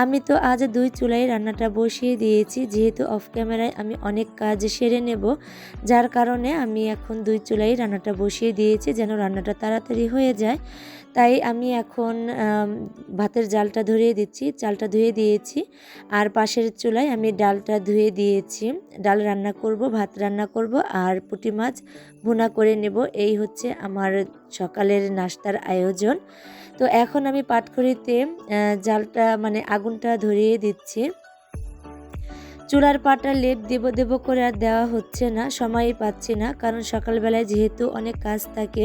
আমি তো আজ দুই চুলায় রান্নাটা বসিয়ে দিয়েছি, যেহেতু অফ ক্যামেরায় আমি অনেক কাজ সেরে নেব। যার কারণে আমি এখন দুই চুলায় রান্নাটা বসিয়ে দিয়েছি যেন রান্নাটা তাড়াতাড়ি হয়ে যায়। তাই আমি এখন ভাতের জালটা ধরিয়ে দিচ্ছি, চালটা ধুয়ে দিয়েছি। আর পাশের চুলায় আমি ডালটা ধুয়ে দিয়েছি। ডাল রান্না করব, ভাত রান্না করব আর পুঁটি মাছ ভুনা করে নেব। এই হচ্ছে আমার সকালের নাস্তার আয়োজন। তো এখন আমি পাটখড়িতে জালটা মানে আগুনটা ধরিয়ে দিচ্ছি। চুলার পাটা লেপ দেব দেব করে আর দেওয়া হচ্ছে না, সময়ই পাচ্ছি না, কারণ সকালবেলায় যেহেতু অনেক কাজ থাকে,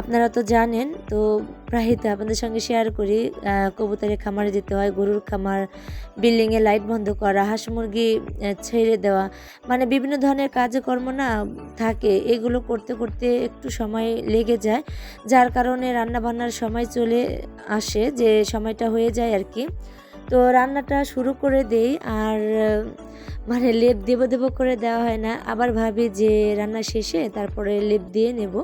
আপনারা তো জানেন, তো প্রায়ই তো আপনাদের সঙ্গে শেয়ার করি কবুতরের খামারে যেতে হয়, গরুর খামার বিল্ডিংয়ে লাইট বন্ধ করা, হাঁস মুরগি ছেড়ে দেওয়া মানে বিভিন্ন ধরনের কাজকর্ম না থাকে, এগুলো করতে করতে একটু সময় লেগে যায়, যার কারণে রান্না বান্নার সময় চলে আসে, যে সময়টা হয়ে যায় আর কি। তো রান্নাটা শুরু করে দেই আর মানে লেপ দেবো দেবো করে দেওয়া হয় না। আবার ভাবি যে রান্না শেষে তারপরে লেপ দিয়ে নেব।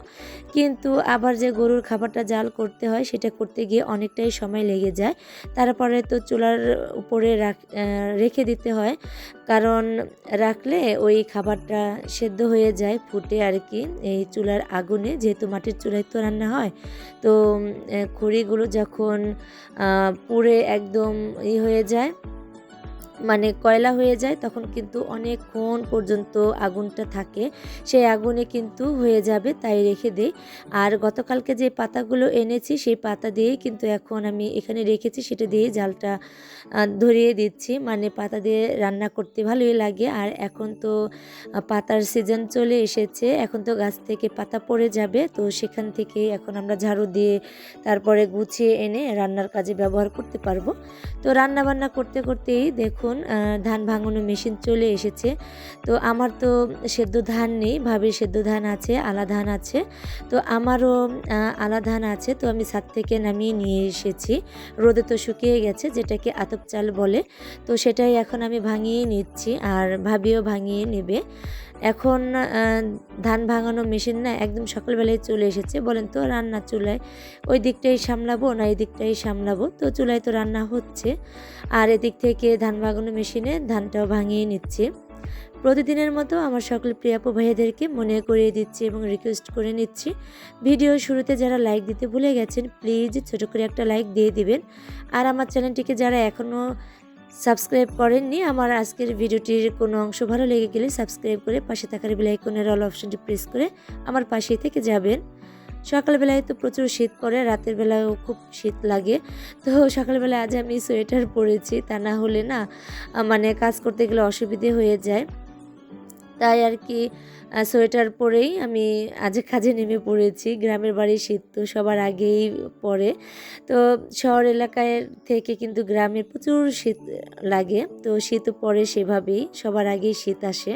কিন্তু আবার যে গরুর খাবারটা জাল করতে হয়, সেটা করতে গিয়ে অনেকটাই সময় লেগে যায়। তারপরে তো চুলার উপরে রাখ দিতে হয়। কারণ রাখলে ওই খাবারটা সেদ্ধ হয়ে যায়, ফুটে আর কি এই চুলার আগুনে। যেহেতু মাটির চুলায় তো রান্না হয়, তো খড়িগুলো যখন পুড়ে একদম ই হয়ে যায় মানে কয়লা হয়ে যায়, তখন কিন্তু অনেকক্ষণ পর্যন্ত আগুনটা থাকে। সেই আগুনে কিন্তু হয়ে যাবে, তাই রেখে দেই। আর গতকালকে যে পাতাগুলো এনেছি, সেই পাতা দিয়েই কিন্তু এখন আমি এখানে রেখেছি, সেটা দিয়ে জালটা ধরিয়ে দিচ্ছি। মানে পাতা দিয়ে রান্না করতে ভালোই লাগে। আর এখন তো পাতার সিজন চলে এসেছে। এখন তো গাছ থেকে পাতা পড়ে যাবে, তো সেখান থেকে এখন আমরা ঝাড়ু দিয়ে তারপরে গুছিয়ে এনে রান্নার কাজে ব্যবহার করতে পারব। তো রান্না বান্না করতে করতেই দেখুন আহ, ধান ভাঙানো মেশিন চলে এসেছে। তো আমার তো সেদ্ধ ধান নেই ভাবির সেদ্ধ ধান আছে আলা ধান আছে। তো আমারও আলা ধান আছে তো আমি ছাদ থেকে নামিয়ে নিয়ে এসেছি। রোদে তো শুকিয়ে গেছে যেটাকে আতপ চাল বলে। তো সেটাই এখন আমি ভাঙিয়ে নিচ্ছি আর ভাবিও ভাঙিয়ে নেবে। এখন ধান ভাঙানো মেশিন না একদম সকালবেলায় চলে এসেছে। বলেন তো রান্না চুলায় ওই দিকটাই সামলাবো না এই দিকটাই সামলাবো? তো চুলায় তো রান্না হচ্ছে। আর এদিক থেকে ধান ভাঙানো মেশিনে ধানটাও ভাঙিয়ে নিচ্ছে। প্রতিদিনের মতো আমার সকল প্রিয়াপু ভাইয়াদেরকে মনে করিয়ে দিচ্ছি এবং রিকোয়েস্ট করে নিচ্ছি। ভিডিও শুরুতে যারা লাইক দিতে ভুলে গেছেন প্লিজ ছোট করে একটা লাইক দিয়ে দিবেন। আর আমার চ্যানেলটিকে যারা এখনও সাবস্ক্রাইব করেননি। আমার আজকের ভিডিওটির কোনো অংশ ভালো লেগে গেলে সাবস্ক্রাইব করে পাশে থাকার বেলাইকনের অল অপশনটি প্রেস করে আমার পাশেই থেকে যাবেন। সকালবেলায় তো প্রচুর শীত পড়ে, রাতের বেলায়ও খুব শীত লাগে। তো সকালবেলায় আজ আমি সোয়েটার পরেছি, তা না হলে না মানে কাজ করতে গেলে অসুবিধে হয়ে যায়। তাই আর কি সোয়েটার পরেই আমি আজ কাজে নেমে পড়েছি। গ্রামের বাড়ির শীত তো সবার আগেই পড়ে। তো শহর এলাকায় থেকে কিন্তু গ্রামে প্রচুর শীত লাগে। তো শীত পড়ে সেভাবেই, সবার আগেই শীত আসে।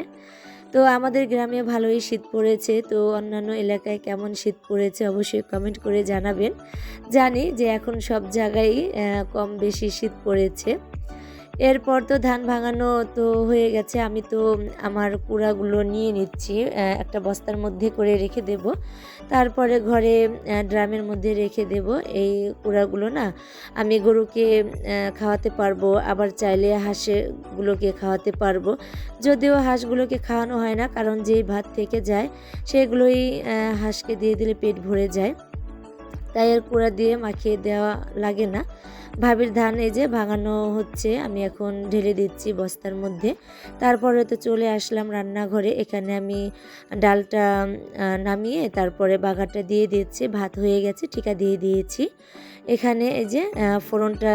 তো আমাদের গ্রামে ভালোই শীত পড়েছে। তো অন্যান্য এলাকায় কেমন শীত পড়েছে অবশ্যই কমেন্ট করে জানাবেন। জানি যে এখন সব জায়গায় কম বেশি শীত পড়েছে। এরপর তো ধান ভাঙানো তো হয়ে গেছে। আমি তো আমার কুড়াগুলো নিয়ে নিচ্ছি একটা বস্তার মধ্যে করে রেখে দেব। তারপরে ঘরে ড্রামের মধ্যে রেখে দেব। এই কুড়াগুলো না আমি গরুকে খাওয়াতে পারব, আবার চাইলে হাঁসগুলোকে খাওয়াতে পারব। যদিও হাঁসগুলোকে খাওয়ানো হয় না, কারণ যেই ভাত থেকে যায়, সেগুলোই হাঁসকে দিয়ে দিলে পেট ভরে যায়। তাই এর কুড়া দিয়ে মাখিয়ে দেওয়া লাগে না। ভাবির ধান এই যে ভাঙানো হচ্ছে, আমি এখন ঢেলে দিচ্ছি বস্তার মধ্যে। তারপরে তো চলে আসলাম রান্নাঘরে, এখানে আমি ডালটা নামিয়ে তারপরে বাগারটা দিয়ে দিচ্ছি ভাত হয়ে গেছে, টিকা দিয়ে দিয়েছি। এখানে এই যে ফোড়নটা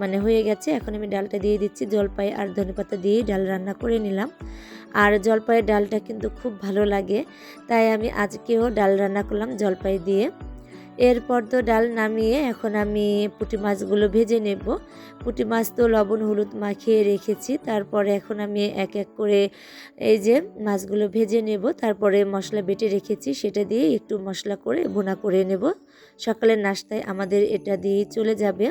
মানে হয়ে গেছে, এখন আমি ডালটা দিয়ে দিচ্ছি, জলপাই আর ধনেপাতা দিয়েই ডাল রান্না করে নিলাম। আর জলপাইয়ের ডালটা কিন্তু খুব ভালো লাগে, তাই আমি আজকেও ডাল রান্না করলাম জলপাই দিয়ে। এরপর তো ডাল নামিয়ে এখন আমি পুঁটি মাছগুলো ভেজে নেব। পুঁটি মাছ তো লবণ হলুদ মাখিয়ে রেখেছি। তারপরে এখন আমি এক এক করে এই যে মাছগুলো ভেজে নেব। তারপরে মশলা বেটে রেখেছি। সেটা দিয়ে একটু মশলা করে বোনা করে নেব। সকালের নাস্তায় আমাদের এটা দিয়েই চলে যাবে।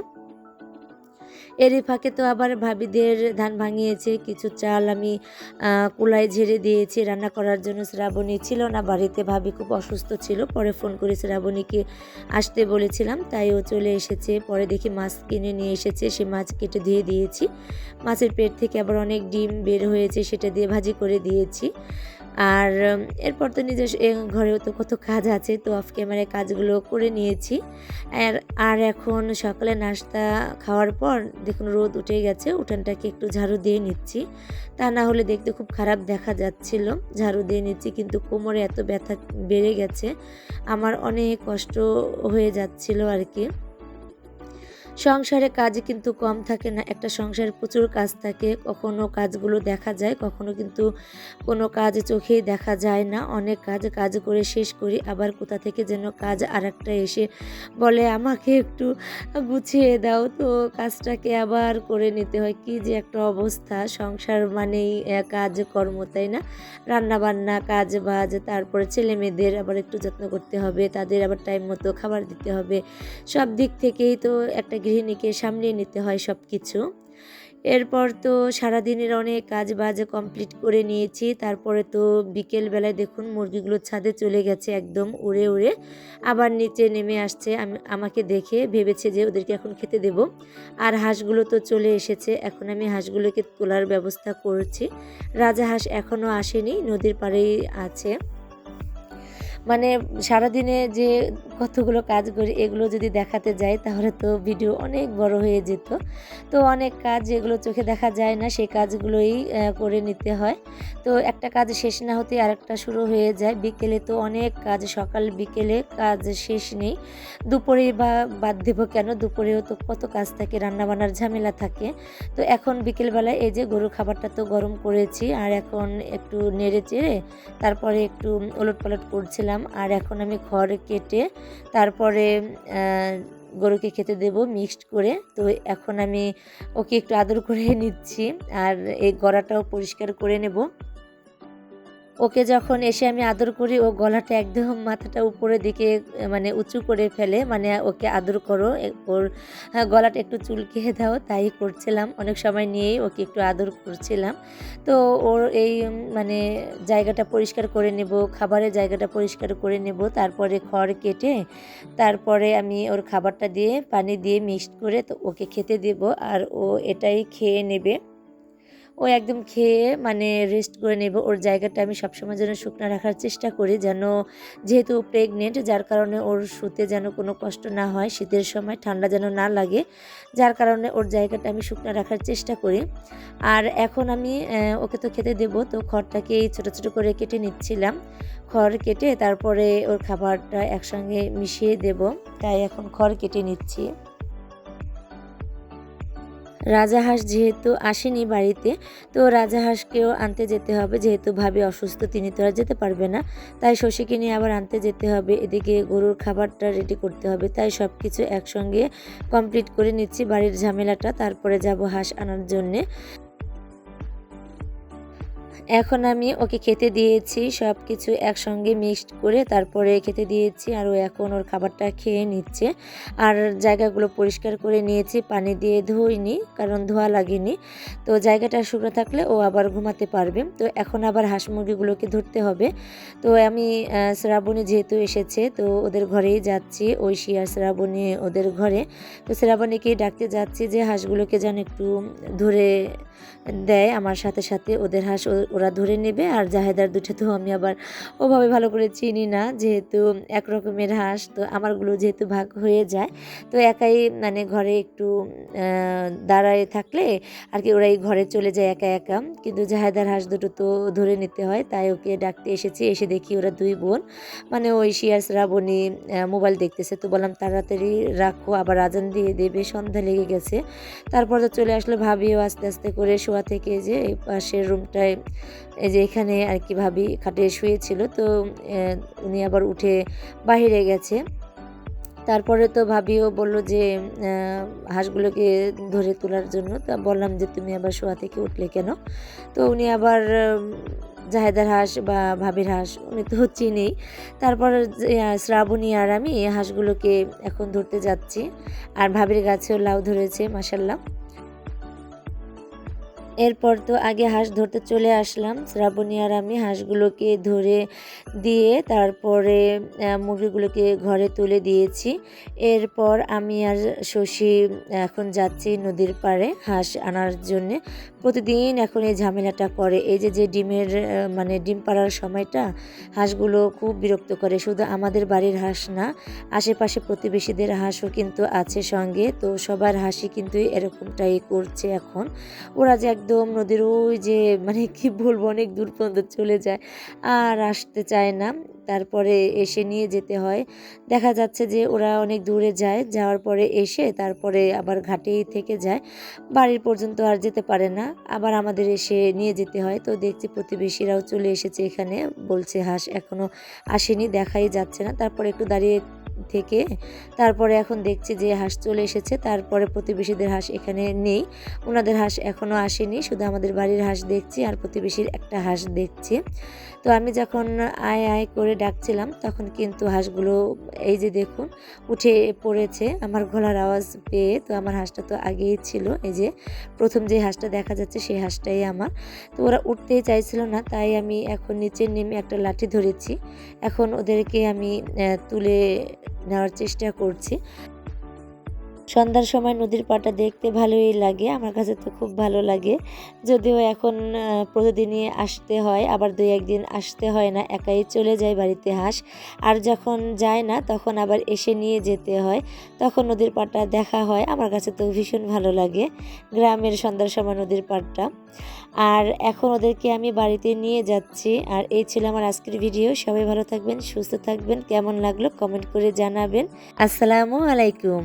এরই ফাঁকে তো আবার ভাবিদের ধান ভাঙিয়েছে, কিছু চাল আমি কুলায় ঝেড়ে দিয়েছি, রান্না করার জন্য শ্রাবণী ছিল না, বাড়িতে ভাবি খুব অসুস্থ ছিল, পরে ফোন করে শ্রাবণীকে আসতে বলেছিলাম, তাই ও চলে এসেছে, পরে দেখি মাছ কিনে নিয়ে এসেছে, সে মাছ কেটে দিয়ে দিয়েছি, মাছের পেট থেকে আবার অনেক ডিম বের হয়েছে, সেটা দিয়ে ভাজি করে দিয়েছি আর এরপর তো নিজের ঘরেও তো কত কাজ আছে, তো অফ ক্যামেরায় কাজগুলো করে নিয়েছি। আর আর এখন সকালে নাস্তা খাওয়ার পর দেখুন রোদ উঠে গেছে, উঠানটাকে একটু ঝাড়ু দিয়ে নিচ্ছি। তা না হলে দেখতে খুব খারাপ দেখা যাচ্ছিল, ঝাড়ু দিয়ে নিচ্ছি কিন্তু কোমরে এত ব্যথা বেড়ে গেছে, আমার অনেক কষ্ট হয়ে যাচ্ছিল আর কি। সংসারে কাজ কিন্তু কম থাকে না, একটা সংসারে প্রচুর কাজ থাকে, কখনো কাজগুলো দেখা যায়, কখনো কিন্তু কোনো কাজ চোখেই দেখা যায় না, অনেক কাজ কাজ করে শেষ করি, আবার কোথা থেকে যেন কাজ আর একটা এসে বলে, আমাকে একটু গুছিয়ে দাও তো, কাজটাকে আবার করে নিতে হয়। কি যে একটা অবস্থা, সংসার মানেই কাজ, কর্ম, তাই না? রান্নাবান্না কাজ বাজ তারপরে ছেলে মেয়েদের আবার একটু যত্ন করতে হবে, তাদের আবার টাইম মতো খাবার দিতে হবে, সব দিক থেকেই তো একটা গৃহিণীকে সামলিয়ে নিতে হয় সব কিছু এরপর তো সারাদিনের অনেক কাজ বাজ কমপ্লিট করে নিয়েছি। তারপরে তো বিকেল বেলায় দেখুন মুরগিগুলো ছাদে চলে গেছে একদম উড়ে উড়ে। আবার নিচে নেমে আসছে। আমি, আমাকে দেখে ভেবেছে যে ওদেরকে এখন খেতে দেব। আর হাঁসগুলো তো চলে এসেছে। এখন আমি হাঁসগুলোকে তোলার ব্যবস্থা করছি। রাজা হাঁস এখনও আসেনি, নদীর পাড়েই আছে। মানে সারাদিনে যে কতগুলো কাজ করি, এগুলো যদি দেখাতে যাই, তাহলে তো ভিডিও অনেক বড় হয়ে যেত। তো অনেক কাজ যেগুলো চোখে দেখা যায় না, সেই কাজগুলোই করে নিতে হয়। তো একটা কাজ শেষ না হতে আরেকটা শুরু হয়ে যায়। বিকেলে তো অনেক কাজ, সকাল বিকেলে কাজ শেষ নেই। দুপুরে বা বাদ দেবো কেন? দুপুরেও তো কত কাজ থাকে, রান্নাবান্নার ঝামেলা থাকে। তো এখন বিকেলবেলায় এই যে গরুর খাবারটা তো গরম করেছি, আর এখন একটু নেড়ে চেড়ে তারপরে একটু ওলট পালট করছিলাম। আর এখন আমি খড় কেটে তারপরে গরুকে খেতে দেব মিক্সড করে। তো এখন আমি ওকে একটু আদর করে নিচ্ছি। আর এই গড়াটাও পরিষ্কার করে নেব। ওকে যখন এসে আমি আদর করি ও গলাটা একদম মাথাটা উপরের দিকে মানে উঁচু করে ফেলে মানে ওকে আদর করো ওর আহ, গলাটা একটু চুলকে দাও তাই করছিলাম। অনেক সময় নিয়েই ওকে একটু আদর করছিলাম। তো ওর এই মানে জায়গাটা পরিষ্কার করে নেব খাবারের জায়গাটা পরিষ্কার করে নেব তারপরে খড় কেটে তারপরে আমি ওর খাবারটা দিয়ে পানি দিয়ে মিক্সড করে তো ওকে খেতে দেব আর ও এটাই খেয়ে নেবে। ও একদম খেয়ে মানে রেস্ট করে নেব। ওর জায়গাটা আমি সবসময় যেন শুকনো রাখার চেষ্টা করি, যেন যেহেতু প্রেগনেন্ট যার কারণে ওর শুতে যেন কোনো কষ্ট না হয়, শীতের সময় ঠান্ডা যেন না লাগে, যার কারণে ওর জায়গাটা আমি শুকনো রাখার চেষ্টা করি। আর এখন আমি ওকে তো খেতে দেবো, তো খড়টাকে ছোটো ছোটো করে কেটে নিচ্ছিলাম। খড় কেটে তারপরে ওর খাবারটা একসঙ্গে মিশিয়ে দেব, তাই এখন খড় কেটে নিচ্ছি। রাজাহাঁস যেহেতু আসেনি বাড়িতে, তো রাজাহাঁসকেও আনতে যেতে হবে। যেহেতু ভাবি অসুস্থ, তিনি তো আর যেতে পারবে না। তাই শশীকে নিয়ে আবার আনতে যেতে হবে। এদিকে গরুর খাবারটা রেডি করতে হবে। তাই সব কিছু একসঙ্গে কমপ্লিট করে নিচ্ছি বাড়ির ঝামেলাটা। তারপরে যাব হাঁস আনার জন্যে। এখন আমি ওকে খেতে দিয়েছি সব কিছু একসঙ্গে মিক্সড করে তারপরে খেতে দিয়েছি আর ও এখন ওর খাবারটা খেয়ে নিচ্ছে। আর জায়গাগুলো পরিষ্কার করে নিয়েছি, পানি দিয়ে ধুইনি, কারণ ধোয়া লাগেনি। তো জায়গাটা শুকনো থাকলে ও আবার ঘুমাতে পারবে। তো এখন আবার হাঁস মুরগিগুলোকে ধরতে হবে। তো আমি শ্রাবণী যেহেতু এসেছে, তো ওদের ঘরেই যাচ্ছি, ঐশী আর শ্রাবণী ওদের ঘরে। তো শ্রাবণীকে ডাকতে যাচ্ছি যে হাঁসগুলোকে যেন একটু ধরে দেয়, আমার সাথে সাথে ওদের হাঁস ওরা ধরে নেবে আর জাহেদার দুটো তো আমি আবার ওভাবে ভালো করে চিনি না, যেহেতু এক রকমের হাঁস, তো আমারগুলো যেহেতু ভাগ হয়ে যায়, তো একাই মানে ঘরে একটু দাঁড়ায় থাকলে আর কি ওরাই ঘরে চলে যায় একা একা। কিন্তু জাহেদার হাঁস দুটো তো ধরে নিতে হয়, তাই ওকে ডাকতে এসেছি, এসে দেখি ওরা দুই বোন। মানে ওই শিয়ার শ্রাবণী মোবাইল দেখতেছে, তো বললাম, তাড়াতাড়ি রাখো, আবার আজান দিয়ে দেবে, সন্ধ্যা লেগে গেছে। তারপর তো চলে আসলো ভাবিও আস্তে আস্তে করে শোয়া থেকে যে এই পাশের রুমটায় এই যে এখানে আর কি ভাবি খাটে শুয়েছিল তো উনি আবার উঠে বাইরে গেছে। তারপরে তো ভাবিও বলল যে হাঁসগুলোকে ধরে তোলার জন্য, তা বললাম যে, তুমি আবার শোয়া থেকে উঠলে কেন? তো উনি আবার, জাহেদার হাঁস বা ভাবির হাঁস, উনি তো চিনেই। তারপর শ্রাবণী আর আমি হাঁসগুলোকে এখন ধরতে যাচ্ছি। আর ভাবির গাছেও লাউ ধরেছে মাসাল্লাহ এরপর তো আগে হাঁস ধরতে চলে আসলাম। শ্রাবণী আর আমি হাঁসগুলোকে ধরে দিয়ে তারপরে মুরগিগুলোকে ঘরে তুলে দিয়েছি। এরপর আমি আর শশী এখন যাচ্ছি নদীর পাড়ে হাঁস আনার জন্যে। প্রতিদিন এখন এই ঝামেলাটা করে। এই যে যে ডিমের মানে ডিম পাড়ার সময়টা, হাঁসগুলো খুব বিরক্ত করে। শুধু আমাদের বাড়ির হাঁস না, আশেপাশে প্রতিবেশীদের হাঁসও কিন্তু আছে সঙ্গে। তো সবার হাসি কিন্তু এরকমটাই করছে এখন। ওরা যে একদম নদীর ওই যে মানে কি বলব, অনেক দূর পর্যন্ত চলে যায় আর আসতে চায় না। তারপরে এসে নিয়ে যেতে হয়। দেখা যাচ্ছে যে ওরা অনেক দূরে যায়। যাওয়ার পরে এসে তারপরে আবার ঘাটেই থেকে যায়। বাড়ির পর্যন্ত আর যেতে পারে না। আবার আমাদের এসে নিয়ে যেতে হয়। তো দেখছি প্রতিবেশীরাও চলে এসেছে এখানে। বলছে, হাঁস এখনও আসেনি, দেখাই যাচ্ছে না। তারপরে একটু দাঁড়িয়ে থেকে। তারপরে এখন দেখছি যে হাঁস চলে এসেছে। তারপরে প্রতিবেশীদের হাঁস এখানে নেই। ওনাদের হাঁস এখনও আসেনি। শুধু আমাদের বাড়ির হাঁস দেখছি আর প্রতিবেশীর একটা হাঁস দেখছি। তো আমি যখন আয় আয় করে ডাকছিলাম, তখন কিন্তু হাঁসগুলো এই যে দেখুন, উঠে পড়েছে। আমার গলার আওয়াজ পেয়ে তো আমার হাঁসটা তো আগেই ছিল। এই যে প্রথম যে হাঁসটা দেখা যাচ্ছে, সেই হাঁসটাই আমার। তো ওরা উঠতেই চাইছিল না, তাই আমি এখন নিচে নেমে একটা লাঠি ধরেছি। এখন ওদেরকে আমি তুলে নেওয়ার চেষ্টা করছি। সন্ধ্যার সময় নদীর পাড়টা দেখতে ভালোই লাগে, আমার কাছে তো খুব ভালো লাগে। যদিও এখন প্রতিদিনই আসতে হয়, আবার দুই একদিন আসতে হয় না, একাই চলে যায় বাড়িতে হাঁস। আর যখন যায় না, তখন আবার এসে নিয়ে যেতে হয়, তখন নদীর পাটা দেখা হয়, আমার কাছে তো ভীষণ ভালো লাগে গ্রামের সন্ধ্যার সময় নদীর পাড়টা। আর এখন ওদেরকে আমি বাড়িতে নিয়ে যাচ্ছি, আর এই ছিল আমার আজকের ভিডিও, সবাই ভালো থাকবেন, সুস্থ থাকবেন, কেমন লাগল কমেন্ট করে জানাবেন। আসসালামু আলাইকুম।